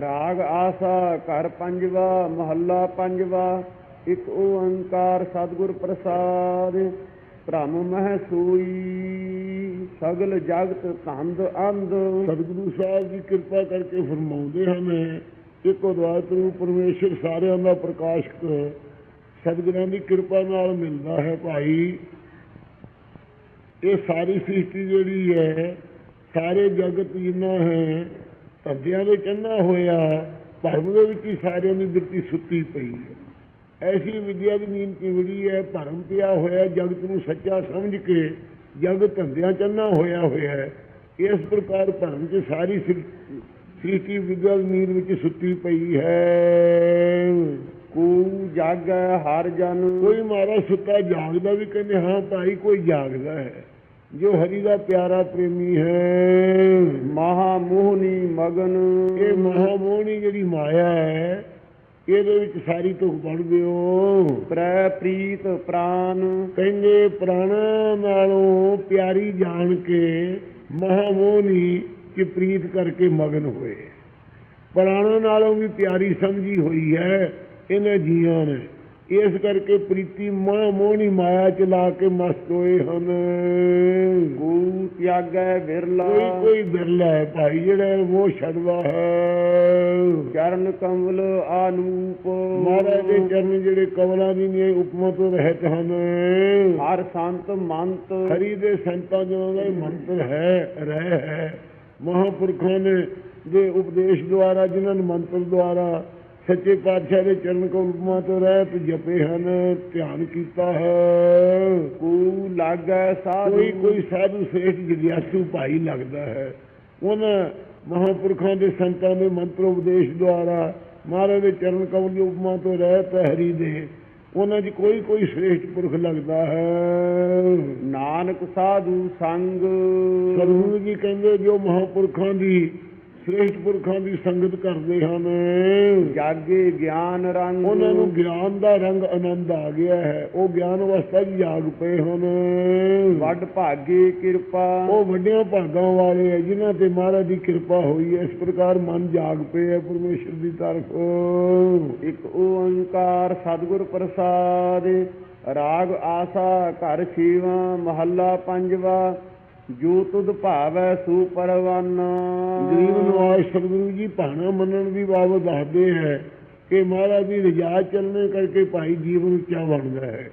ਰਾਗ ਆਸਾ, ਘਰ ਪੰਜਵਾ, ਮਹੱਲਾ ਪੰਜਵਾ, ਇੱਕ ਓੰਕਾਰ ਸਤਿਗੁਰ ਪ੍ਰਸਾਦ, ਭ੍ਰਮ ਮਹਿ ਸੂਈ, ਸਗਲ ਜਗਤ ਧੰਦ ਅੰਧ। ਸਤਿਗੁਰੂ ਸਾਹਿਬ ਦੀ ਕਿਰਪਾ ਕਰਕੇ ਫਰਮਾਉਂਦੇ ਹਨ ਇੱਕੋ ਅਦਵਾਇਤ ਰੂਪ ਪਰਮੇਸ਼ਰ ਸਾਰਿਆਂ ਦਾ ਪ੍ਰਕਾਸ਼ਕ ਸਤਿਗੁਰਾਂ ਦੀ ਕਿਰਪਾ ਨਾਲ ਮਿਲਦਾ ਹੈ ਭਾਈ। ਇਹ ਸਾਰੀ ਸ੍ਰਿਸ਼ਟੀ ਜਿਹੜੀ ਹੈ, ਸਾਰੇ ਜਗਤ ਜਿੰਨਾ ਹੈ ਧੰਦਿਆਂ ਦੇ ਚੰਨਾ ਹੋਇਆ ਭਰਮ ਦੇ ਵਿੱਚ ਹੀ ਸਾਰਿਆਂ ਦੀ ਬਿਰਤੀ ਸੁੱਤੀ ਪਈ ਹੈ। ਐਸੀ ਵਿਦਿਆ ਦੀ ਨੀਂਦ ਕਿਵੜੀ ਹੈ? ਭਰਮ ਪਿਆ ਹੋਇਆ, ਜਗਤ ਨੂੰ ਸੱਚਾ ਸਮਝ ਕੇ ਜਗਤ ਧੰਦਿਆਂ ਚੰਨਾ ਹੋਇਆ ਹੋਇਆ ਹੈ। ਇਸ ਪ੍ਰਕਾਰ ਧਰਮ 'ਚ ਸਾਰੀ ਸ੍ਰਿ- ਸ੍ਰਿਸ਼ਟੀ ਵਿਦਿਆ ਦੀ ਨੀਂਦ ਵਿੱਚ ਸੁੱਤੀ ਪਈ ਹੈ। ਕੂ ਜਾਗੈ ਹਰ ਜਨ। ਕੋਈ ਮਾਰਾ ਸੁੱਤਾ ਜਾਗਦਾ ਵੀ ਕਹਿੰਦੇ, ਹਾਂ ਭਾਈ, ਕੋਈ ਜਾਗਦਾ ਹੈ। ਜੋ ਹਰੀ ਦਾ ਪਿਆਰਾ ਪ੍ਰੇਮੀ ਹੈ। ਮਹਾ ਮੋਹਨੀ ਮਗਨ। ਇਹ ਮਹਾਮੋਹਣੀ ਜਿਹੜੀ ਮਾਇਆ ਹੈ, ਇਹਦੇ ਵਿੱਚ ਸਾਰੀ ਤੁਕ ਪੜਦੇ ਹੋ ਪ੍ਰੈ ਪ੍ਰੀਤ ਪ੍ਰਾਨ। ਕਹਿੰਦੇ, ਪ੍ਰਾਣਾ ਨਾਲੋਂ ਪਿਆਰੀ ਜਾਣ ਕੇ ਮਹਾਮੋਹਣੀ ਕਿ ਪ੍ਰੀਤ ਕਰਕੇ ਮਗਨ ਹੋਏ। ਪ੍ਰਾਣਾ ਨਾਲੋਂ ਵੀ ਪਿਆਰੀ ਸਮਝੀ ਹੋਈ ਹੈ, ਇਹਨਾਂ ਜੀਆਂ ਨੇ। ਇਸ ਕਰਕੇ ਪ੍ਰੀਤੀ ਮਹਾਮੋਹਣੀ ਮਾਇਆ ਚ ਲਾ ਕੇ ਮਸਤ ਹੋਏ ਹਨ। ਕੂ ਤਿਆਗੈ ਵਿਰਲਾ। ਕੋਈ ਕੋਈ ਬਿਰਲਾ ਹੈ ਭਾਈ ਜਿਹੜਾ ਉਹ ਛੱਡਦਾ ਹੈ। ਚਰਨ ਕਮਲ ਆਨੂਪ। ਮਹਾਰਾਜ ਦੇ ਚਰਨ ਜਿਹੜੇ ਕਵਲਾਂ ਦੀ ਨੇ ਉਪਮਾ ਤੋਂ ਰਹਿਤ ਹਨ। ਹਰ ਸੰਤ ਮੰਤ। ਹਰੀ ਦੇ ਸੰਤਾਂ ਜਿਹਨਾਂ ਦਾ ਮੰਤਰ ਹੈ ਰਹਿ ਹੈ। ਮਹਾਪੁਰਖਾਂ ਨੇ ਦੇ ਉਪਦੇਸ਼ ਦੁਆਰਾ ਜਿਨ੍ਹਾਂ ਨੇ ਮੰਤਰ ਦੁਆਰਾ ਸੱਚੇ ਪਾਤਸ਼ਾਹ ਦੇ ਚਰਨ ਕਮਲਾਂ ਤੋਂ ਰਹਿਤ ਜਪੇ ਹਨ ਧਿਆਨ ਕੀਤਾ ਹੈ। ਕੂ ਲਾਗੈ ਸਾਧੂ ਕੋਈ ਕੋਈ ਸਾਧੂ ਸ੍ਰੇਸ਼ਟ ਜਿਗਿਆਸੂ ਭਾਈ ਲੱਗਦਾ ਹੈ। ਉਹਨਾਂ ਮਹਾਪੁਰਖਾਂ ਦੇ ਸੰਤਾਂ ਦੇ ਮੰਤਰ ਉਪਦੇਸ਼ ਦੁਆਰਾ ਮਹਾਰਾਜ ਦੇ ਚਰਨ ਕਮਲ ਦੀ ਉਪਮਾ ਤੋਂ ਰਹਿਤ ਹੈ ਹਰੀ ਦੇ ਉਹਨਾਂ 'ਚ ਕੋਈ ਕੋਈ ਸ੍ਰੇਸ਼ਟ ਪੁਰਖ ਲੱਗਦਾ ਹੈ। ਨਾਨਕ ਸਾਧੂ ਸੰਗ। ਸਤਿਗੁਰੂ ਜੀ ਕਹਿੰਦੇ ਜੋ ਮਹਾਪੁਰਖਾਂ ਦੀ ਸ੍ਰੇਸ਼ਟ ਪੁਰਖਾਂ ਦੀ ਸੰਗਤ ਕਰਦੇ ਹਨ। ਜਾਗੇ ਗਿਆਨ ਰੰਗ। ਉਹਨਾਂ ਨੂੰ ਗਿਆਨ ਦਾ ਰੰਗ ਆਨੰਦ ਆ ਗਿਆ ਹੈ। ਉਹ ਗਿਆਨ ਅਵਸਥਾ 'ਚ ਜਾਗ ਪਏ ਹਨ। ਵੱਡ ਭਾਗੇ ਕਿਰਪਾ। ਉਹ ਵੱਡਿਆਂ ਭਾਗਾਂ ਵਾਲੇ ਹੈ ਜਿਨ੍ਹਾਂ ਤੇ ਮਹਾਰਾਜ ਦੀ ਕਿਰਪਾ ਹੋਈ ਹੈ। ਇਸ ਪ੍ਰਕਾਰ ਮਨ ਜਾਗ ਪਏ ਹੈ ਪਰਮੇਸ਼ਰ ਦੀ ਤਰਫ। ਇੱਕ ਓੰਕਾਰ ਸਤਿਗੁਰ ਪ੍ਰਸਾਦ ਰਾਗ ਆਸਾ ਘਰ ਛੇਵਾ ਮਹੱਲਾ ਪੰਜਵਾ ਜੋ ਤੁਧ ਭਾਵੈ ਸੁਪਰਵਾਨ। ਗਰੀਬ ਨਵਾਜ਼ ਸਤਿਗੁਰੂ ਜੀ ਭਾਣਾ ਮੰਨਣ ਦੀ ਬਾਬਤ ਦੱਸਦੇ ਹੈ ਕਿ ਮਹਾਰਾਜ ਦੀ ਰਜਾ ਚੱਲਣੇ ਕਰਕੇ ਭਾਈ ਜੀਵਨ ਉੱਚਾ ਬਣਦਾ ਹੈ।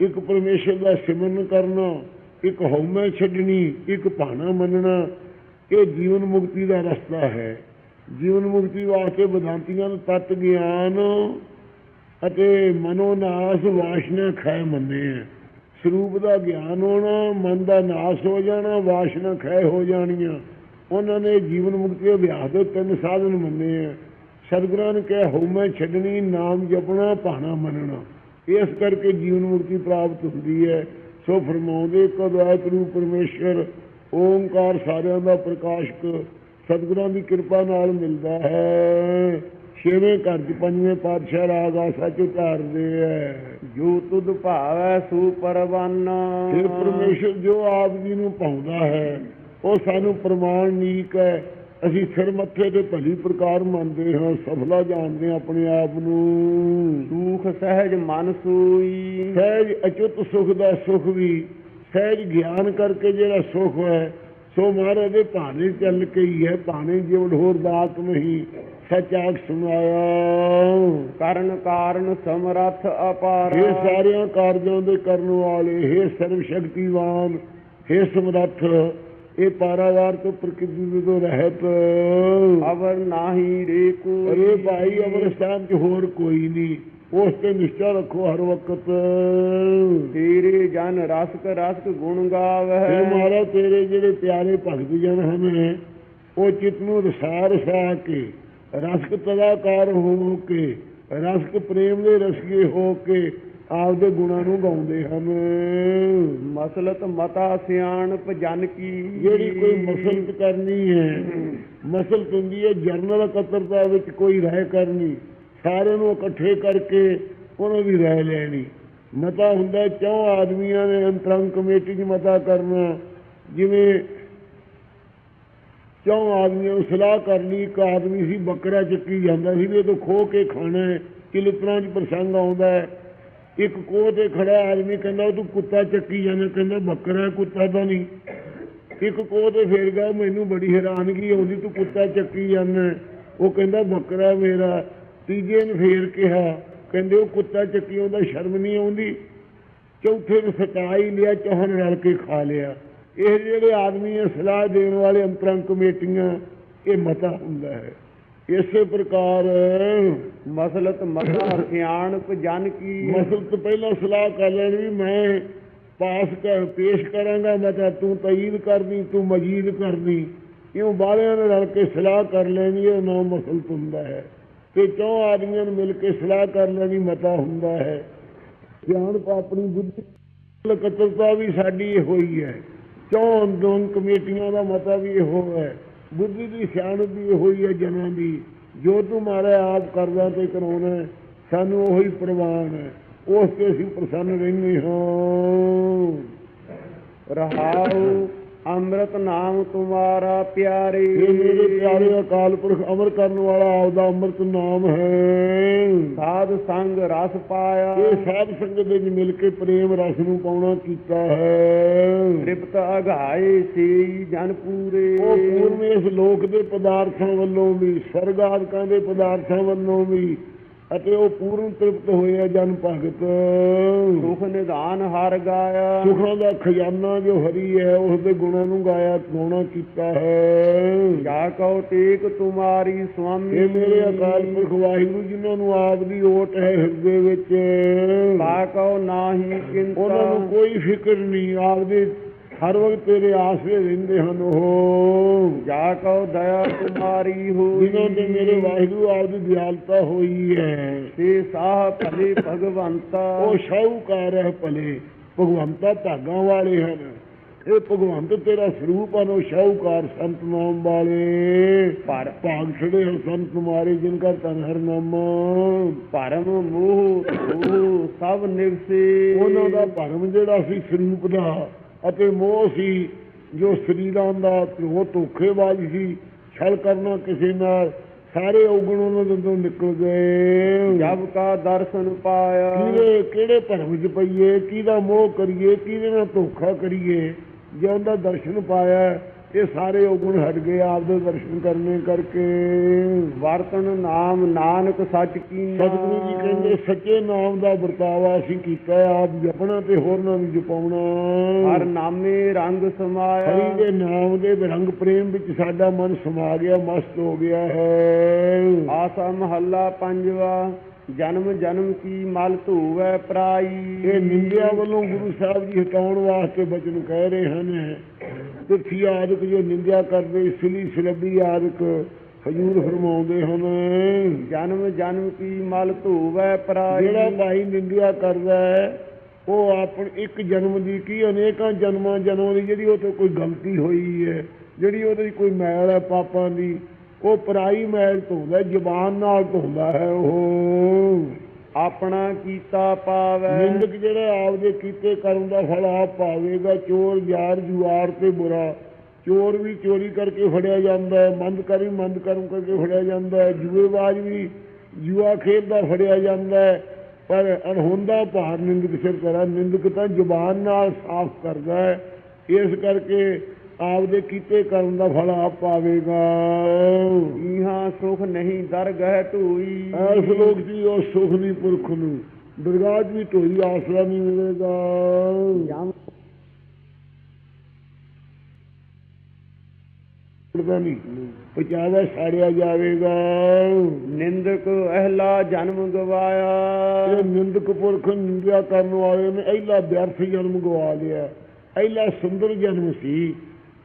ਇੱਕ ਪਰਮੇਸ਼ਰ ਦਾ ਸਿਮਰਨ ਕਰਨਾ, ਇੱਕ ਹਉਮੈ ਛੱਡਣੀ, ਇੱਕ ਭਾਣਾ ਮੰਨਣਾ, ਇਹ ਜੀਵਨ ਮੁਕਤੀ ਦਾ ਰਸਤਾ ਹੈ। ਜੀਵਨ ਮੁਕਤੀ ਵਾਸਤੇ ਵਿਦਾਂਤੀਆਂ ਨੂੰ ਤਤ ਗਿਆਨ ਅਤੇ ਮਨੋਨਾਸ ਵਾਸ਼ਨਾ ਖੈ ਮੰਨੇ ਹੈ। ਸਰੂਪ ਦਾ ਗਿਆਨ ਹੋਣਾ, ਮਨ ਦਾ ਨਾਸ ਹੋ ਜਾਣਾ, ਵਾਸ਼ਨਾ ਖੈ ਹੋ ਜਾਣੀਆਂ। ਉਹਨਾਂ ਨੇ ਜੀਵਨ ਮੁਕਤੀ ਅਭਿਆਸ ਦੇ ਤਿੰਨ ਸਾਧਨ ਮੰਨੇ ਆ। ਸਤਿਗੁਰਾਂ ਨੇ ਕਿਹਾ ਹਉਮੈ ਛੱਡਣੀ, ਨਾਮ ਜਪਣਾ, ਭਾਣਾ ਮੰਨਣਾ। ਇਸ ਕਰਕੇ ਜੀਵਨ ਮੁਕਤੀ ਪ੍ਰਾਪਤ ਹੁੰਦੀ ਹੈ। ਸੋ ਫਰਮਾਉਂਦੇ ਕਦਾਇਤ ਰੂਪ ਪਰਮੇਸ਼ਰ, ਓੰਕਾਰ ਸਾਰਿਆਂ ਦਾ ਪ੍ਰਕਾਸ਼ਕ, ਸਤਿਗੁਰਾਂ ਦੀ ਕਿਰਪਾ ਨਾਲ ਮਿਲਦਾ ਹੈ। ਛੇਵੇਂ ਘਰ ਚ ਪੰਜਵੇਂ ਪਾਤਸ਼ਾਹ ਰਾਗ ਆਸਾ ਚ ਉਤਾਰਦੇ ਹੈ। ਜੋ ਤੁਧ ਭਾਵੈ ਸੁਪਰਵਾਨ। ਫਿਰ ਪਰਮੇਸ਼ਰ ਜੋ ਆਪ ਜੀ ਨੂੰ ਪਾਉਂਦਾ ਹੈ ਉਹ ਸਾਨੂੰ ਪ੍ਰਮਾਣ ਨੀਕ ਹੈ। ਅਸੀਂ ਸਿਰ ਮੱਥੇ ਤੇ ਭਲੀ ਪ੍ਰਕਾਰ ਮੰਨਦੇ ਹਾਂ ਸਫਲਾ ਜਾਣਦੇ ਹਾਂ ਆਪਣੇ ਆਪ ਨੂੰ। ਸੁਖ ਸਹਿਜ ਮਨ ਸੂਈ। ਸਹਿਜ ਅਚੁੱਤ ਸੁਖ ਦਾ ਸੁਖ ਵੀ ਸਹਿਜ ਗਿਆਨ ਕਰਕੇ ਜਿਹੜਾ ਸੁਖ ਹੈ ਸੋ ਮਹਾਰਾਜ ਦੇ ਭਾਣੇ ਚੱਲ ਕੇ ਹੀ ਹੈ ਭਾਣੇ ਜਿਵ ਢੋਰ ਦਾਤ ਨਹੀਂ। ਸੱਚ ਆਖ ਸੁਣਾਇਆ। ਕਰਨ ਕਾਰਨ ਸਮਰੱਥ ਅਪਾਰ ਇਹ ਸਾਰਿਆਂ ਕਾਰਜਾਂ ਦੇ ਕਰਨ ਵਾਲੇ हे ਸਰਵ ਸ਼ਕਤੀਵਾਨ हे ਸਮਰੱਥ ਇਹ ਪਾਰਾਵਾਰ ਤੋਂ ਪ੍ਰਕਿਰਤੀ ਤੋਂ ਰਹਿਤ। ਅਵਰ ਨਾਹੀ ਰੇ ਕੋ ਅਰੇ ਭਾਈ ਅਮਰ ਸਥਾਨ 'ਚ ਹੋਰ ਕੋਈ ਨਹੀਂ। ਉਸ ਤੇ ਨਿਸ਼ਚਾ ਰੱਖੋ ਹਰ ਵਕਤ। ਤੇਰੇ ਜਨ ਰਸਕ ਰਸਕ ਗੁਣ ਇਹ ਗਾਵਹਿ ਮਹਾਰਾਜ ਤੇਰੇ ਜਿਹੜੇ ਪਿਆਰੇ ਭਗਤ ਜਨ ਹਨ ਉਹ ਚਿਤ ਨੂੰ ਰਸਾ ਰਸਾ ਕੇ ਰਸਕ ਤਦਾਕਾਰ ਹੋ ਕੇ ਰਸਕ ਪ੍ਰੇਮ ਦੇ ਰਸੀਏ ਹੋ ਕੇ ਆਪਦੇ ਗੁਣਾਂ ਨੂੰ ਗਾਉਂਦੇ ਹਨ। ਮਸਲਤ ਮਤਾ ਸਿਆਣਪ ਜਨ ਕੀ। ਜਿਹੜੀ ਕੋਈ ਮਸਲਤ ਕਰਨੀ ਹੈ ਮਸਲਤ ਹੁੰਦੀ ਹੈ ਜਰਨਲ ਇਕੱਤਰਤਾ ਵਿੱਚ ਕੋਈ ਰਾਏ ਕਰਨੀ ਸਾਰਿਆਂ ਨੂੰ ਇਕੱਠੇ ਕਰਕੇ ਉਹਨਾਂ ਦੀ ਰਾਏ ਲੈਣੀ। ਮਤਾ ਹੁੰਦਾ ਚੌ ਆਦਮੀਆਂ ਨੇ ਅੰਤਰੰਗ ਕਮੇਟੀ 'ਚ ਮਤਾ ਕਰਨਾ ਜਿਵੇਂ ਚੌਂ ਆਦਮੀਆਂ ਨੂੰ ਸਲਾਹ ਕਰ ਲਈ, ਇੱਕ ਆਦਮੀ ਸੀ, ਬੱਕਰਾ ਚੱਕੀ ਜਾਂਦਾ ਸੀ ਵੀ ਇਹ ਤੋਂ ਖੋ ਕੇ ਖਾਣਾ ਹੈ ਕਿਲਤਰਾਂ 'ਚ ਪ੍ਰਸੰਗ ਆਉਂਦਾ ਹੈ। ਇੱਕ ਕੋਹ ਤੇ ਖੜਾ ਆਦਮੀ ਕਹਿੰਦਾ ਤੂੰ ਕੁੱਤਾ ਚੱਕੀ ਜਾਂਦਾ। ਕਹਿੰਦਾ, ਬੱਕਰਾ ਕੁੱਤਾ ਤਾਂ ਨਹੀਂ। ਇੱਕ ਕੋਹ ਤੇ ਫੇਰ ਗਿਆ, ਮੈਨੂੰ ਬੜੀ ਹੈਰਾਨਗੀ ਆਉਂਦੀ, ਤੂੰ ਕੁੱਤਾ ਚੱਕੀ ਜਾਂਦਾ ਉਹ ਕਹਿੰਦਾ, ਬੱਕਰਾ ਮੇਰਾ। ਤੀਜੇ ਨੇ ਫੇਰ ਕਿਹਾ, ਕਹਿੰਦੇ, ਉਹ ਕੁੱਤਾ ਚੱਕੀ ਆਉਂਦਾ, ਸ਼ਰਮ ਨਹੀਂ ਆਉਂਦੀ। ਚੌਥੇ ਨੇ ਸਤਾ ਹੀ ਲਿਆ, ਚੌਹਾਂ ਨੇ ਰਲ ਕੇ ਖਾ ਲਿਆ। ਇਹ ਜਿਹੜੇ ਆਦਮੀ ਇਹ ਸਲਾਹ ਦੇਣ ਵਾਲੇ ਅੰਤਰੰਗ ਕਮੇਟੀਆਂ ਇਹ ਮਤਾ ਹੁੰਦਾ ਹੈ। ਇਸੇ ਪ੍ਰਕਾਰ ਮਸਲਤ ਮਤਾ ਸਿਆਣਪ ਜਨ ਕੀ ਮਸਲ ਤੋਂ ਪਹਿਲਾਂ ਸਲਾਹ ਕਰ ਲੈਣੀ ਵੀ ਮੈਂ ਪਾਸ ਕਰ ਪੇਸ਼ ਕਰਾਂਗਾ ਮਤਾ ਤੂੰ ਤਈਦ ਕਰਨੀ ਤੂੰ ਮਜੀਦ ਕਰਨੀ ਇਉਂ ਬਾਲਿਆਂ ਨੇ ਰਲ ਕੇ ਸਲਾਹ ਕਰ ਲੈਣੀ ਇਹ ਨਾਮ ਮਸਲ ਹੁੰਦਾ ਹੈ। ਤੇ ਚੌ ਆਦਮੀਆਂ ਨੇ ਮਿਲ ਕੇ ਸਲਾਹ ਕਰ ਲੈਣੀ ਮਤਾ ਹੁੰਦਾ ਹੈ। ਸਿਆਣਪ ਆਪਣੀ ਬੁੱਧੀ ਇਕੱਤਰਤਾ ਵੀ ਸਾਡੀ ਇਹੋ ਹੀ ਹੈ। ਚੌਂ ਦੋਨ ਕਮੇਟੀਆਂ ਦਾ ਮਤਾ ਵੀ ਇਹੋ ਹੈ। ਬੁੱਧੀ ਦੀ ਸਿਆਣਪ ਵੀ ਇਹੋ ਹੀ ਹੈ ਜਨਾਂ ਦੀ। ਜੋ ਤੂੰ ਮਾਰਾ ਆਪ ਕਰਦਾ ਤੇ ਕਰਾਉਣਾ ਸਾਨੂੰ ਉਹੀ ਪ੍ਰਵਾਨ ਹੈ। ਉਸ ਤੇ ਅਸੀਂ ਪ੍ਰਸੰਨ ਰਹਿੰਦੇ ਹਾਂ। ਰਹਾਉ ਅੰਮ੍ਰਿਤ ਨਾਮ ਤੁਮਾਰਾ ਪਿਆਰੇ। ਇਹ ਮੇਰੇ ਪਿਆਰੇ ਅਕਾਲ ਪੁਰਖ ਅਮਰ ਕਰਨ ਵਾਲਾ ਆਪਦਾ ਅੰਮ੍ਰਿਤ ਨਾਮ ਹੈ। ਸਾਧ ਸੰਗ ਰਸ ਪਾਇਆ। ਇਹ ਸਾਧ ਸੰਗਤ ਵਿੱਚ ਮਿਲ ਕੇ ਪ੍ਰੇਮ ਰਸ ਨੂੰ ਪਾਉਣਾ ਕੀਤਾ ਹੈ। ਤ੍ਰਿਪਤ ਅਘਾਏ ਸੇਈ ਜਨ ਪੂਰੇ। ਉਹ ਪੂਰਨ ਇਸ ਲੋਕ ਦੇ ਪਦਾਰਥਾਂ ਵੱਲੋਂ ਵੀ ਸਵਰਗ ਆਦਿਕਾਂ ਦੇ ਪਦਾਰਥਾਂ ਵੱਲੋਂ ਵੀ ਅਤੇ ਉਹ ਪੂਰਨ ਤ੍ਰਿਪਤ ਹੋਏ ਆ ਜਨ ਭਗਤ। ਸੁਖ ਨਿਧਾਨ ਹਰ ਗਾਇਆ। ਸੁਖਾਂ ਦਾ ਖਜ਼ਾਨਾ ਜੋ ਹਰੀ ਹੈ ਉਸ ਦੇ ਗੁਣਾਂ ਨੂੰ ਗਾਇਆ ਗਾਉਣਾ ਕੀਤਾ ਹੈ। ਜਾ ਕਉ ਟੇਕ ਤੁਮਾਰੀ ਸੁਆਮੀ। ਇਹ ਮੇਰੇ ਅਕਾਲ ਪੁਰਖ ਵਾਹਿਗੁਰੂ ਜਿਨ੍ਹਾਂ ਨੂੰ ਆਪ ਦੀ ਓਟ ਹੈ ਹਿਰਦੇ ਵਿੱਚ। ਤਾ ਕਉ ਨਾਹੀ ਕਿੰਤਾ ਉਹਨਾਂ ਨੂੰ ਕੋਈ ਫਿਕਰ ਨਹੀਂ ਆਪ ਦੇ ਹਰ ਵਕਤ ਤੇਰੇ ਆਸਰੇ ਰਹਿੰਦੇ ਹਨ ਉਹ। ਜਾ ਕਉ ਦਇਆ ਤੁਮਾਰੀ ਹੋਈ। ਜਿਨ੍ਹਾਂ ਤੇ ਮੇਰੇ ਵਾਹਿਗੁਰੂ ਆਪ ਦੀ ਦਿਆਲਤਾ ਹੋਈ ਹੈ। ਤੇ ਸਾਹ ਭਲੇ ਭਗਵੰਤਾ। ਉਹ ਸ਼ਾਹੂਕਾਰ ਹੈ ਭਲੇ। ਭਗਵੰਤਾ ਭਾਗਾਂ ਵਾਲੇ ਹਨ। ਇਹ ਭਗਵੰਤ ਤੇਰਾ ਸਰੂਪ ਹਨ ਉਹ ਸ਼ਾਹੂਕਾਰ ਸੰਤ ਨਾਮ ਵਾਲੇ। ਪਰ ਭਾਗ ਛੜੇ ਹਨ ਸੰਤ ਤੁਮਾਰੇ ਜਿਨ ਕਾ ਤਨ ਹਰ ਨਾਮਾ। ਭਰਮ ਮੋਹ ਮੋਹ ਸਭ ਨਿਵਸੇ ਉਹਨਾਂ ਦਾ ਭਰਮ ਜਿਹੜਾ ਸੀ ਸਰੂਪ ਦਾ ਅਤੇ ਮੋਹ ਸੀ ਜੋ ਸਰੀਰਾਂ ਦਾ ਉਹ ਧੋਖੇਬਾਜ਼ ਸੀ ਛਲ ਕਰਨਾ ਕਿਸੇ ਨਾਲ ਸਾਰੇ ਔਗਣ ਉਹਨਾਂ ਦੇ ਅੰਦਰੋਂ ਨਿਕਲ ਗਏ। ਜਬ ਕਾ ਦਰਸ਼ਨ ਪਾਇਆ। ਕਿਹੜੇ ਕਿਹੜੇ ਭਰਮ 'ਚ ਪਈਏ ਕਿਹਦਾ ਮੋਹ ਕਰੀਏ ਕਿਹਦੇ ਨਾਲ ਧੋਖਾ ਕਰੀਏ ਜੇ ਉਹਦਾ ਦਰਸ਼ਨ ਪਾਇਆ ਇਹ ਸਾਰੇ ਔਗਣ ਹਟ ਗਏ ਆਪਦੇ ਦਰਸ਼ਨ ਕਰਨੇ ਕਰਕੇ। ਵਰਤਨ ਨਾਮ ਨਾਨਕ ਸੱਚ ਕੀ ਸਤਿਗੁਰੂ ਜੀ ਕਹਿੰਦੇ ਸੱਚੇ ਨਾਮ ਦਾ ਵਰਤਾਵਾ ਅਸੀਂ ਕੀਤਾ ਆਪ ਜਪਣਾ ਤੇ ਹੋਰਨਾਂ ਨੂੰ ਜਪਾਉਣਾ। ਹਰ ਨਾਮੇ ਰੰਗ ਸਮਾਇਆ। ਹਰੀ ਦੇ ਨਾਮ ਦੇ ਰੰਗ ਪ੍ਰੇਮ ਵਿੱਚ ਸਾਡਾ ਮਨ ਸਮਾ ਗਿਆ ਮਸਤ ਹੋ ਗਿਆ ਹੈ। ਆਸਾ ਮਹੱਲਾ ਪੰਜਵਾ। ਜਨਮ ਜਨਮ ਕੀ ਮਲ ਧੂਵੈ ਪਰਾਈ। ਇਹ ਨਿੰਦਿਆ ਵੱਲੋਂ ਗੁਰੂ ਸਾਹਿਬ ਜੀ ਹਟਾਉਣ ਵਾਸਤੇ ਬਚਨ ਕਹਿ ਰਹੇ ਹਨ। ਤਿੱਥੀ ਆਦਿਕ ਜੋ ਨਿੰਦਿਆ ਕਰਦੇ ਸਿਲੀ ਸਿਲਬੀ ਆਦਿਕ ਹਜੂਰ ਫਰਮਾਉਂਦੇ ਹਨ। ਜਨਮ ਜਨਮ ਕੀ ਮਲ ਧੂਵੈ ਪਰਾਈ। ਜਿਹੜਾ ਭਾਈ ਨਿੰਦਿਆ ਕਰਦਾ ਹੈ ਉਹ ਆਪਣ ਇੱਕ ਜਨਮ ਦੀ ਕੀ ਅਨੇਕਾਂ ਜਨਮਾਂ ਜਨਮਾਂ ਦੀ ਜਿਹੜੀ ਉਹ ਤੋਂ ਕੋਈ ਗਲਤੀ ਹੋਈ ਹੈ ਜਿਹੜੀ ਉਹਦੇ ਕੋਈ ਮੈਲ ਹੈ ਪਾਪਾਂ ਦੀ ਉਹ ਪਰਾਈ ਮੈਲ ਧੋਂਦਾ ਜ਼ਬਾਨ ਨਾਲ ਧੋਂਦਾ ਹੈ ਉਹ। ਆਪਣਾ ਕੀਤਾ ਪਾਵੈ। ਨਿੰਦਕ ਜਿਹੜਾ ਆਪਦੇ ਕੀਤੇ ਕਰਮ ਦਾ ਫਲ ਆਪ ਪਾਵੇਗਾ ਚੋਰ ਯਾਰ ਜੁਆਰ ਤੇ ਬੁਰਾ। ਚੋਰ ਵੀ ਚੋਰੀ ਕਰਕੇ ਫੜਿਆ ਜਾਂਦਾ ਹੈ ਮੰਦ ਕਰੀ ਮੰਦ ਕਰਮ ਕਰਕੇ ਫੜਿਆ ਜਾਂਦਾ ਹੈ ਜੂਏਬਾਜ਼ ਵੀ ਜੂਆ ਖੇਡਦਾ ਫੜਿਆ ਜਾਂਦਾ ਹੈ। ਪਰ ਅਣਹੋਂਦਾ ਭਾਰ ਨਿੰਦਕ ਸਿਰ ਕਰਾ ਨਿੰਦਕ ਤਾਂ ਜ਼ੁਬਾਨ ਨਾਲ ਸਾਫ਼ ਕਰਦਾ ਹੈ। ਇਸ ਕਰਕੇ ਆਪਦੇ ਕੀਤੇ ਕਰਮ ਦਾ ਫਲ ਆਪ ਪਾਵੇਗਾ। ਇਹਾਂ ਸੁਖ ਨਹੀਂ ਦਰ ਗਹਿ ਢੂਈ ਐਸ ਲੋਕ ਜੀ ਉਹ ਸੁਖ ਨਹੀਂ ਪੁਰਖ ਨੂੰ। ਦਰਗਾਹ ਵੀ ਢੋਈ ਆਸਰਾ ਨਹੀਂ ਮਿਲੇਗਾ। ਨਹੀਂ। ਪਚਾਵਾ ਸਾੜਿਆ ਜਾਵੇਗਾ। ਨਿੰਦਕ ਅਹਲਾ ਜਨਮ ਗਵਾਇਆ। ਇਹ ਨਿੰਦਕ ਪੁਰਖ ਨਿੰਦਿਆ ਕਰਨ ਵਾਲੇ ਨੇ ਅਹਿਲਾ ਵਿਅਰਥ ਜਨਮ ਗਵਾ ਲਿਆ। ਅਹਿਲਾ ਸੁੰਦਰ ਜਨਮ ਸੀ।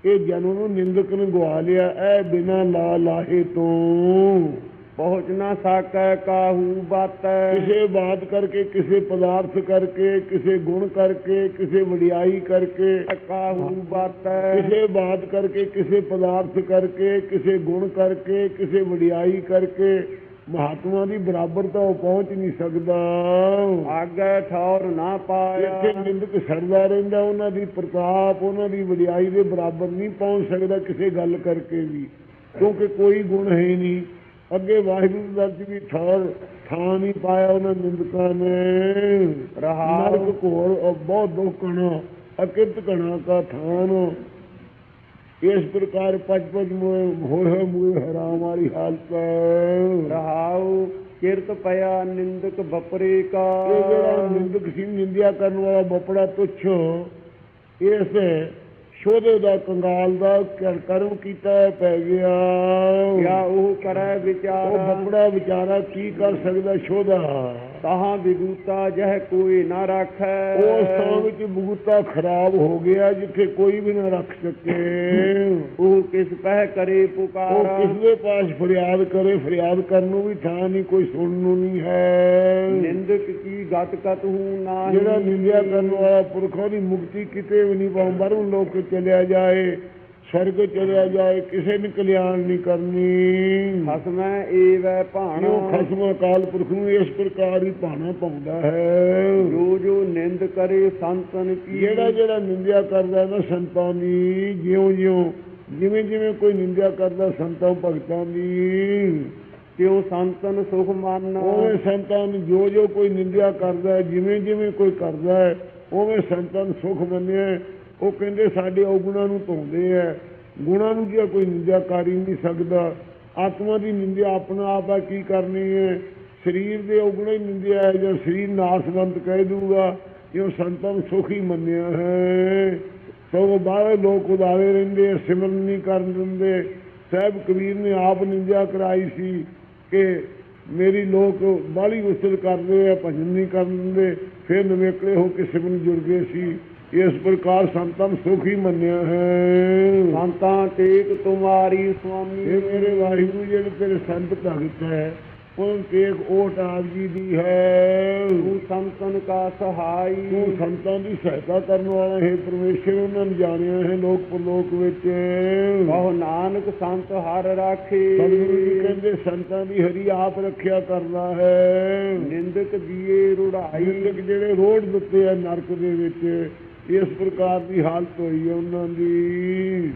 ਇਹ ਜਨਮ ਨੂੰ ਨਿੰਦਕ ਨੇ ਗਵਾ ਲਿਆ ਇਹ ਬਿਨਾ ਲਾ ਲਾਹੇ ਤੋਂ। ਪਹੁੰਚ ਨਾ ਸਕੈ ਕਾਹੂ ਬਾਤੈ। ਕਿਸੇ ਬਾਤ ਕਰਕੇ ਕਿਸੇ ਪਦਾਰਥ ਕਰਕੇ ਕਿਸੇ ਗੁਣ ਕਰਕੇ ਕਿਸੇ ਵਡਿਆਈ ਕਰਕੇ। ਕਾਹੂ ਬਾਤੈ। ਕਿਸੇ ਬਾਤ ਕਰਕੇ ਕਿਸੇ ਪਦਾਰਥ ਕਰਕੇ ਕਿਸੇ ਗੁਣ ਕਰਕੇ ਕਿਸੇ ਵਡਿਆਈ ਕਰਕੇ। ਮਹਾਤਮਾ ਦੀ ਬਰਾਬਰਤਾ ਉਹ ਪਹੁੰਚ ਨਹੀਂ ਸਕਦਾ। ਆਗੇ ਠੌਰ ਨਾ ਪਾਇਆ। ਇੱਥੇ ਨਿੰਦਕ ਸਰਦਾ ਰਹਿੰਦਾ ਉਹਨਾਂ ਦੀ ਪ੍ਰਤਾਪ ਉਹਨਾਂ ਦੀ ਵਡਿਆਈ ਦੇ ਬਰਾਬਰ ਨਹੀਂ ਪਹੁੰਚ ਸਕਦਾ ਕਿਸੇ ਗੱਲ ਕਰਕੇ ਵੀ। ਕਿਉਂਕਿ ਕੋਈ ਗੁਣ ਹੈ ਨਹੀਂ। ਅੱਗੇ ਵਾਹਿਗੁਰੂ ਦਾ ਵੀ ਠੌਰ ਥਾਂ ਨਹੀਂ ਪਾਇਆ ਉਹਨਾਂ ਨਿੰਦਕਾਂ ਨੇ। ਰਹਾਉ। ਨਰਕ ਔਰ ਬਹੁਤ ਦੁਖਣਾ ਅਕਿਰਤ ਕਣਾ ਕਾ ਥਾਨ। ਇਸ ਪ੍ਰਕਾਰ ਪਚ ਮੋਏ ਹੋਏ ਮੂਏ ਹਰਾਮ ਵਾਲੀ ਹਾਲਤ ਰਹਾਉ ਕਿਰਤ ਪਿਆ ਨਿੰਦਕ ਬਪਰੇ ਕਾ। ਇਹ ਜਿਹੜਾ ਨਿੰਦਕ ਸੀ ਨਿੰਦਿਆ ਕਰਨ ਵਾਲਾ ਬਪੜਾ ਤੁੱਛ ਇਸ ਸ਼ੋਧੇ ਦਾ ਕੰਗਾਲ ਦਾ ਕਰ- ਕਰਮ ਕੀਤਾ ਪੈ ਗਿਆ। ਕਿਆ ਉਹ ਕਰੈ ਉਹ ਵਿਚਾਰ ਬਪੜਾ ਵਿਚਾਰਾ ਕੀ ਕਰ ਸਕਦਾ ਸ਼ੋਧਾ? ਤਹਾਂ ਵਿਗੂਤਾ ਜਹ ਕੋਈ ਨਾ ਰਾਖੈ। ਉਸ ਥਾਂ ਵਿੱਚ ਬੂਤਾ ਖਰਾਬ ਹੋ ਗਿਆ ਜਿੱਥੇ ਕੋਈ ਵੀ ਨਾ ਰੱਖ ਸਕੇ। ਉਹ ਕਿਸ ਪਹਿ ਕਰੇ ਉਹ ਪੁਕਾਰਾ। ਕਿਸ ਦੇ ਪਾਸ ਫਰਿਆਦ ਕਰੇ ਫਰਿਆਦ ਕਰਨ ਨੂੰ ਵੀ ਥਾਂ ਨਹੀਂ ਕੋਈ ਸੁਣਨ ਨੂੰ ਨਹੀਂ ਹੈ। ਨਿੰਦਕ ਕੀ ਗਤ ਕਤ ਹੂੰ ਨਾਹੀ। ਜਿਹੜਾ ਨਿੰਦਿਆ ਕਰਨ ਵਾਲਾ ਪੁਰਖੋਂ ਦੀ ਮੁਕਤੀ ਕਿਤੇ ਵੀ ਨਹੀਂ ਪਾਉਂ ਬਰਮ ਲੋਕ ਚਲਿਆ ਜਾਏ। ਸਵਰਗ ਚਲਿਆ ਜਾਏ ਕਿਸੇ ਨੇ ਕਲਿਆਣ ਨਹੀਂ ਕਰਨੀ। ਹਸਮੈ ਏਵੈ ਭਾਣਾ। ਜੋ ਖਸਮ ਅਕਾਲ ਪੁਰਖ ਨੂੰ ਇਸ ਪ੍ਰਕਾਰ ਹੀ ਭਾਣਾ ਪਾਉਂਦਾ ਹੈ। ਜੋ ਜੋ ਨਿੰਦ ਕਰੇ ਸੰਤਨ ਕੀ ਜਿਹੜਾ ਜਿਹੜਾ ਨਿੰਦਿਆ ਕਰਦਾ ਨਾ ਸੰਤਾਂ ਦੀ ਜਿਉਂ ਜਿਉਂ ਜਿਵੇਂ ਜਿਵੇਂ ਕੋਈ ਨਿੰਦਿਆ ਕਰਦਾ ਸੰਤਾਂ ਭਗਤਾਂ ਦੀ। ਤਿਉ ਸੰਤਨ ਸੁਖ ਮਨ ਉਵੇਂ ਸੰਤਾਂ ਨੂੰ ਜੋ ਜੋ ਕੋਈ ਨਿੰਦਿਆ ਕਰਦਾ ਜਿਵੇਂ ਜਿਵੇਂ ਕੋਈ ਕਰਦਾ ਹੈ ਉਵੇਂ ਸੰਤਾਂ ਨੂੰ ਸੁਖ ਮੰਨਿਆ। ਉਹ ਕਹਿੰਦੇ ਸਾਡੇ ਔਗੁਣਾਂ ਨੂੰ ਧੋਂਦੇ ਹੈ ਗੁਣਾਂ ਨੂੰ ਕੀ ਕੋਈ ਨਿੰਦਿਆ ਕਰ ਹੀ ਨਹੀਂ ਸਕਦਾ। ਆਤਮਾ ਦੀ ਨਿੰਦਿਆ ਆਪਣਾ ਆਪ ਆ ਕੀ ਕਰਨੀ ਹੈ? ਸਰੀਰ ਦੇ ਔਗੁਣਾਂ ਹੀ ਨਿੰਦਿਆ ਹੈ ਜਾਂ ਸਰੀਰ ਨਾਸਵੰਤ ਕਹਿ ਦੂਗਾ ਇਹ ਸੰਤਾਂ ਨੂੰ ਸੁਖੀ ਮੰਨਿਆ ਹੈ। ਸੋ ਬਾਹਰ ਲੋਕ ਉਦਾਵੇ ਰਹਿੰਦੇ ਆ, ਸਿਮਰਨ ਨਹੀਂ ਕਰਨ ਦਿੰਦੇ। ਸਾਹਿਬ ਕਬੀਰ ਨੇ ਆਪ ਨਿੰਦਿਆ ਕਰਾਈ ਸੀ ਕਿ ਮੇਰੀ ਲੋਕ ਬਾਲੀ ਉਸਲ ਕਰਦੇ ਆ ਭਜਨ ਨਹੀਂ ਕਰਨ ਦਿੰਦੇ। ਫਿਰ ਨਵੇਕਲੇ ਹੋ ਕੇ ਸਿਮਰਨ ਜੁੜ ਗਏ ਸੀ। ਇਸ ਪ੍ਰਕਾਰ ਸੰਤਾਂ ਨੂੰ ਸੁਖ ਮੰਨਿਆ ਹੈ। ਸੰਤਾਂ ਟੇਕ ਤੁਮਾਰੀ ਸੁਆਮੀ। ਇਹ ਮੇਰੇ ਵਾਹਿਗੁਰੂ ਜਿਹੜੇ ਤੇਰੇ ਸੰਤ ਭਗਤ ਹੈ। ਉਹ ਤੇਕ ਓਟ ਆਪ ਜੀ ਦੀ ਹੈ। ਤੂੰ ਸੰਤਨ ਕਾ ਸਹਾਈ। ਤੂੰ ਸੰਤਾਂ ਦੀ ਸਹਾਇਤਾ ਕਰਨ ਵਾਲਾ ਹੈ। ਪਰਮੇਸ਼ਰ ਉਹਨਾਂ ਨੂੰ ਜਾਣਿਆ ਹੈ ਲੋਕ ਪਰਲੋਕ ਵਿੱਚ। ਕਹੋ ਨਾਨਕ ਸੰਤ ਹਰ ਰਾਖੇ। ਸਤਿਗੁਰੂ ਜੀ ਕਹਿੰਦੇ ਸੰਤਾਂ ਦੀ ਹਰੀ ਆਪ ਰੱਖਿਆ ਕਰਦਾ ਹੈ। ਨਿੰਦਕ ਦੀਏ ਰੁੜਾਈ। ਨਿੰਦਕ ਜਿਹੜੇ ਰੋੜ ਦਿੱਤੇ ਆ ਨਰਕ ਦੇ ਵਿੱਚ ਇਸ ਪ੍ਰਕਾਰ ਦੀ ਹਾਲਤ ਹੋਈ ਹੈ ਉਹਨਾਂ ਦੀ।